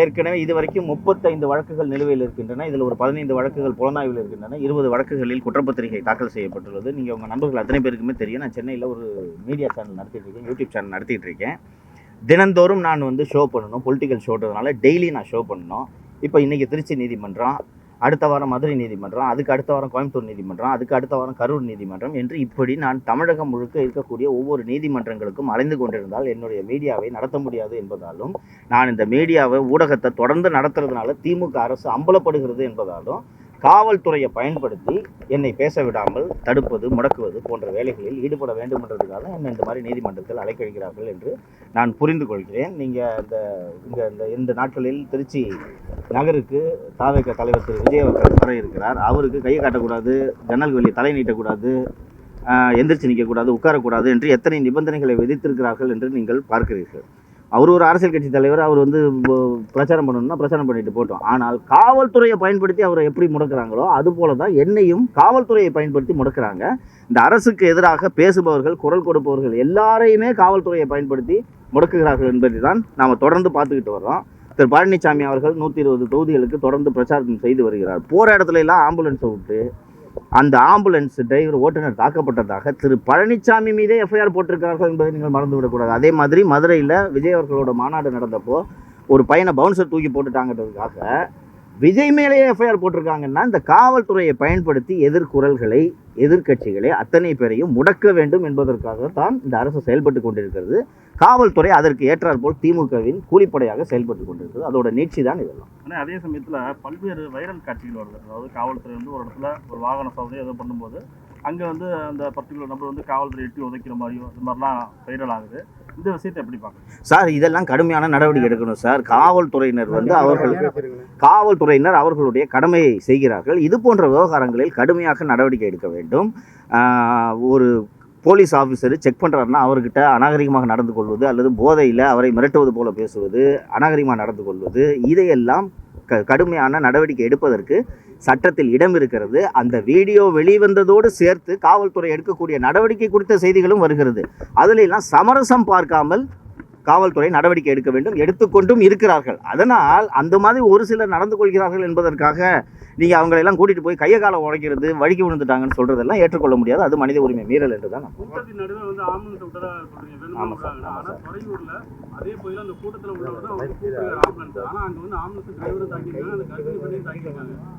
ஏற்கனவே இது வரைக்கும் முப்பத்தைந்து வழக்குகள் நிலுவையில் இருக்கின்றன. இதில் ஒரு பதினைந்து வழக்குகள் புலனாய்வில் இருக்கின்றன. இருபது வழக்குகளில் குற்றப்பத்திரிகை தாக்கல் செய்யப்பட்டுள்ளது. நீங்கள் உங்கள் நண்பர்கள் அத்தனை பேருக்குமே தெரியும். நான் சென்னையில் ஒரு மீடியா சேனல் நடத்திட்டு இருக்கேன். யூடியூப் சேனல் நடத்திட்டு இருக்கேன். தினந்தோறும் நான் வந்து ஷோ பண்ணணும். பொலிட்டிக்கல் ஷோன்றதுனால டெய்லி நான் ஷோ பண்ணணும். இப்போ இன்றைக்கி திருச்சி நீதிமன்றம் அடுத்த வாரம் மதுரை நீதிமன்றம் அதுக்கு அடுத்த வாரம் கோயம்புத்தூர் நீதிமன்றம் அதுக்கு அடுத்த வாரம் கரூர் நீதிமன்றம் என்று இப்படி நான் தமிழகம் முழுக்க இருக்கக்கூடிய ஒவ்வொரு நீதிமன்றங்களுக்கும் அலைந்து கொண்டிருந்தால் என்னுடைய மீடியாவை நடத்த முடியாது என்பதாலும் நான் இந்த மீடியாவை ஊடகத்தை தொடர்ந்து நடத்துறதுனால திமுக அரசு அம்பலப்படுகிறது என்பதாலும் காவல்துறையை பயன்படுத்தி என்னை பேச விடாமல் தடுப்பது முடக்குவது போன்ற வேலைகளில் ஈடுபட வேண்டும் என்றதுக்காக என்னை இந்த மாதிரி நீதிமன்றத்தில் அழைக்கழிக்கிறார்கள் என்று நான் புரிந்து கொள்கிறேன். நீங்கள் இந்த இங்கே இந்த இந்த நாட்களில் திருச்சி நகருக்கு தாவேக தலைவர் திரு விஜய் அவர்கள் வர இருக்கிறார் அவருக்கு கையை காட்டக்கூடாது ஜன்னல் வெளியே தலை நீட்டக்கூடாது எந்திரிச்சு நிற்கக்கூடாது உட்காரக்கூடாது என்று எத்தனை நிபந்தனைகளை விதித்திருக்கிறார்கள் என்று நீங்கள் பார்க்கிறீர்கள். அவர் ஒரு அரசியல் கட்சி தலைவர் அவர் வந்து பிரச்சாரம் பண்ணணும்னா பிரச்சாரம் பண்ணிட்டு போட்டோம். ஆனால் காவல்துறையை பயன்படுத்தி அவரை எப்படி முடக்கிறாங்களோ அது போல தான் என்னையும் காவல்துறையை பயன்படுத்தி முடக்குறாங்க. இந்த அரசுக்கு எதிராக பேசுபவர்கள் குரல் கொடுப்பவர்கள் எல்லாரையுமே காவல்துறையை பயன்படுத்தி முடக்குகிறார்கள் என்பதை தான் நாம் தொடர்ந்து பார்த்துக்கிட்டு வர்றோம். திரு பழனிசாமி அவர்கள் நூற்றி இருபது தொகுதிகளுக்கு தொடர்ந்து பிரச்சாரம் செய்து வருகிறார். போகிற இடத்துல எல்லாம் ஆம்புலன்ஸை விட்டு அந்த ஆம்புலன்ஸ் டிரைவர் ஓட்டுநர் தாக்கப்பட்டதாக திரு பழனிசாமி மீதே எஃப்ஐஆர் போட்டிருக்கிறார்கள் என்பதை நீங்கள் மறந்துவிடக்கூடாது. அதே மாதிரி மதுரையில் விஜய் அவர்களோட மாநாடு நடந்தப்போ ஒரு பையனை பவுன்சர் தூக்கி போட்டுட்டாங்கன்றதுக்காக விஜய் மேலேயே எஃப்ஐஆர் போட்டிருக்காங்கன்னா இந்த காவல்துறையை பயன்படுத்தி எதிர்குரல்களை எதிர்க்கட்சிகளை அத்தனை பேரையும் முடக்க வேண்டும் என்பதற்காக தான் இந்த அரசு செயல்பட்டு கொண்டிருக்கிறது. காவல்துறை அதற்கு ஏற்றாற்போல் திமுகவின் கூலிப்படையாக செயல்பட்டு கொண்டிருக்கிறது. அதோட நீட்சி தான் இதெல்லாம். ஆனால் அதே சமயத்தில் பல்வேறு வைரல் காட்சிகள் வருது. அதாவது காவல்துறை வந்து ஒரு இடத்துல ஒரு வாகன சோதனை ஏதோ பண்ணும்போது அங்கே வந்து அந்த பர்டிகுலர் நம்பர் வந்து காவல்துறை எட்டி உதைக்கிற மாதிரியோ இது மாதிரிலாம் வைரல் ஆகுது. இந்த விஷயத்தை எப்படி பார்க்குறீங்க சார் இதெல்லாம் கடுமையான நடவடிக்கை எடுக்கணும் சார். காவல்துறையினர் வந்து அவர்கள் காவல்துறையினர் அவர்களுடைய கடமையை செய்கிறார்கள். இது போன்ற விவகாரங்களில் கடுமையாக நடவடிக்கை எடுக்க வேண்டும். ஒரு போலீஸ் ஆஃபீஸர் செக் பண்ணுறாருன்னா அவர்கிட்ட அநாகரிகமாக நடந்து கொள்வது அல்லது போதையில் அவரை மிரட்டுவது போல பேசுவது அநாகரிகமாக நடந்து கொள்வது இதையெல்லாம் க கடுமையான நடவடிக்கை எடுப்பதற்கு சட்டத்தில் இடம் இருக்கிறது. அந்த வீடியோ வெளிவந்ததோடு சேர்த்து காவல்துறை எடுக்கக்கூடிய நடவடிக்கை குறித்த செய்திகளும் வருகிறது. அதுலெல்லாம் சமரசம் பார்க்காமல் காவல்துறை நடவடிக்கை எடுக்க வேண்டும் எடுத்துக்கொண்டும் இருக்கிறார்கள். அதனால் அந்த மாதிரி ஒரு சிலர் நடந்து கொள்கிறார்கள் என்பதற்காக நீங்கள் அவங்களெல்லாம் கூட்டிகிட்டு போய் கையை காலை உடைக்கிறது வழுக்கி விழுந்துட்டாங்கன்னு சொல்கிறதெல்லாம் ஏற்றுக்கொள்ள முடியாது. அது மனித உரிமை மீறல் என்று தான் நான் கூட்டத்தின் நடுவே வந்து ஆம்புலன்ஸ் விட்டதா சொல்றீங்க? வேணுமா ஆமா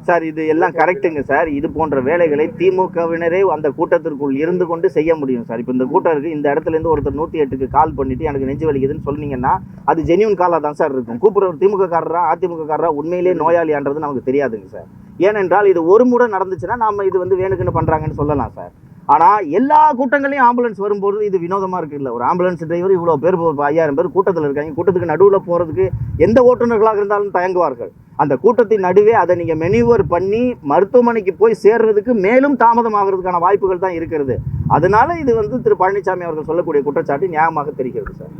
சார், இது எல்லாம் கரெக்டுங்க சார். இது போன்ற வேலைகளை திமுகவினரே அந்த கூட்டத்திற்குள் இருந்து கொண்டு செய்ய முடியும் சார். இப்போ இந்த கூட்டம் இருக்குது இந்த இடத்துல இருந்து ஒருத்தர் நூற்றி எட்டுக்கு கால் பண்ணிட்டு எனக்கு நெஞ்சு வலிக்குதுன்னு சொன்னீங்கன்னா அது ஜெனியூன் காலாக தான் சார் இருக்கும். கூப்பிடுற திமுக காரரா அதிமுக காரரா உண்மையிலே நோயாளியான்றது நமக்கு தெரியாதுங்க சார். ஏனென்றால் இது ஒரு முறை நடந்துச்சுன்னா நாம் இது வந்து வேணுக்குன்னு பண்ணுறாங்கன்னு சொல்லலாம் சார். ஆனால் எல்லா கூட்டங்களையும் ஆம்புலன்ஸ் வரும்போது இது வினோதமாக இருக்குல்ல. ஒரு ஆம்புலன்ஸ் டிரைவர் இவ்வளோ பேர் ஒரு ஐயாயிரம் பேர் கூட்டத்தில் இருக்காங்க. கூட்டத்துக்கு நடுவில் போகிறதுக்கு எந்த ஓட்டுநர்களாக இருந்தாலும் தயங்குவார்கள். அந்த கூட்டத்தின் நடுவே அதை நீங்கள் மெனிவர் பண்ணி மருத்துவமனைக்கு போய் சேர்றதுக்கு மேலும் தாமதமாகிறதுக்கான வாய்ப்புகள் தான் இருக்கிறது. அதனால இது வந்து திரு பழனிசாமி அவர்கள் சொல்லக்கூடிய குற்றச்சாட்டு நியாயமாக தெரிகிறது சார்.